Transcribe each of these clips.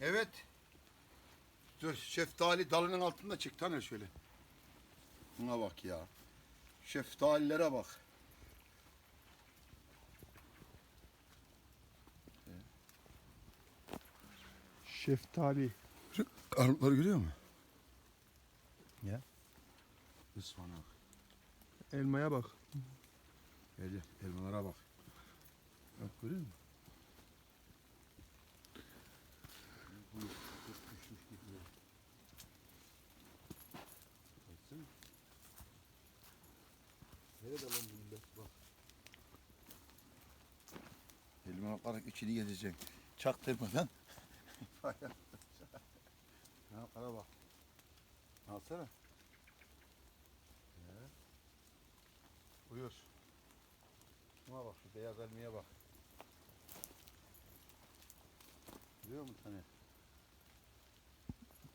Evet. Dur şeftali dalının altında çık Taner şöyle. Buna bak ya. Şeftalilere bak. Şeftali. Armutları görüyor musun? Ya. Ispanak. Elmaya bak. Gel elmalara bak. Bak görüyor musun? Nerede lan bu millet? Bak. Elma alarak içini gezeceksin. Çaktırmadan. ha, para bak. Alsana. Ya. Buyur. Şuna bak şu beyaz elmaya bak. Görüyor musun tane?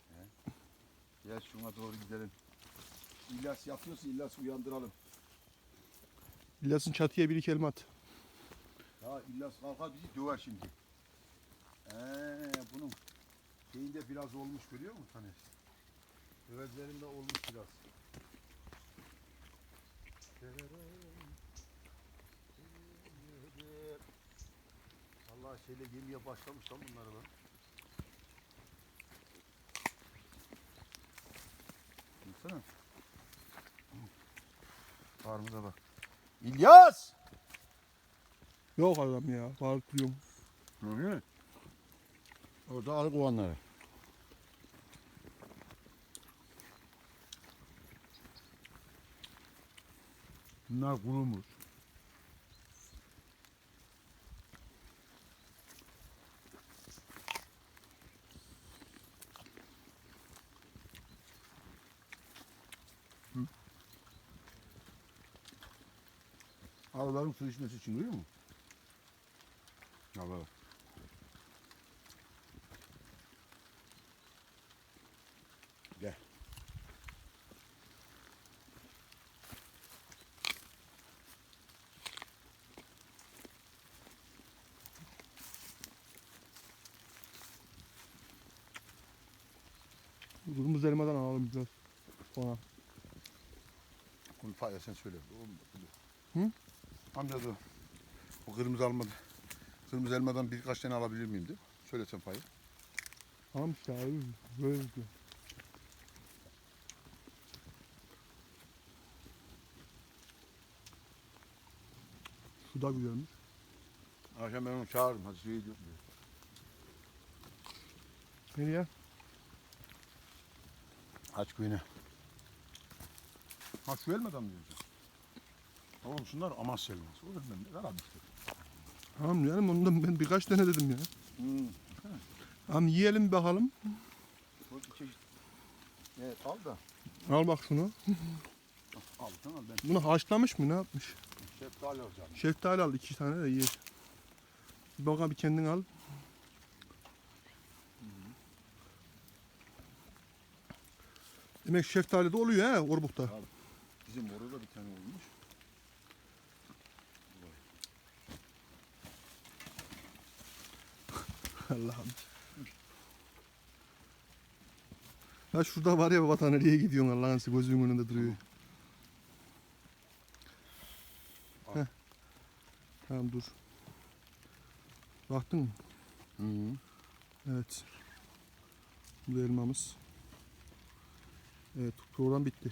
He? Gel şuna doğru gidelim. İlyas yapıyorsa İlyas uyandıralım. İlyas'ın çatıya bir iki elma at. Ya İlyas kalkar bizi döver şimdi. Ee, bunun şeyinde biraz olmuş görüyor musun Taner? Övezlerinde olmuş biraz. Allah şeyle yemeye başlamış lan bunları lan. Baksana. Karnımıza bak. İlyas! Yok adam ya. Bağırtıyorum. Öyle mi? Orada arı kovanları. Bunlar kurumuş. Arıların su içmesi için görüyor musun? Al bak. Gel. Kırmızı elmadan alalım biraz. Sonra. Kulpaya sen söyle. Hı? Amca dur. O kırmızı almadı. Kırmızı elmadan birkaç tane alabilir miyim diye. Söyle sen payı. Tamam işte abi. Böyle diyor. Su da güzelmiş. Akşam ben onu çağırdım. Hadi şey diyor. Nereye? Aç kuyunu. Ha şu elmadan mı diyorsun? Oğlum şunlar Amasya elması. O da ben ne kadar işte. Tamam canım ondan ben birkaç tane dedim ya. Hmm. Tamam yiyelim bakalım. Bu bir çeşit. Evet al da. Al bak şunu. Al tamam ben Bunu haşlamış mı ne yapmış? şeftali alacağım. Şeftali al iki tane de ye. Bir bakalım bir kendin al. Demek şeftali de oluyor he Orbuk'ta. Bizim orada bir tane olmuş. Allah'ım. Ya şurada var ya baba nereye gidiyorsun Allah'ın sizi gözümün önünde duruyor. Heh. Tamam dur. Baktın mı? Hı -hı. Evet. Bu elmamız. Evet program bitti.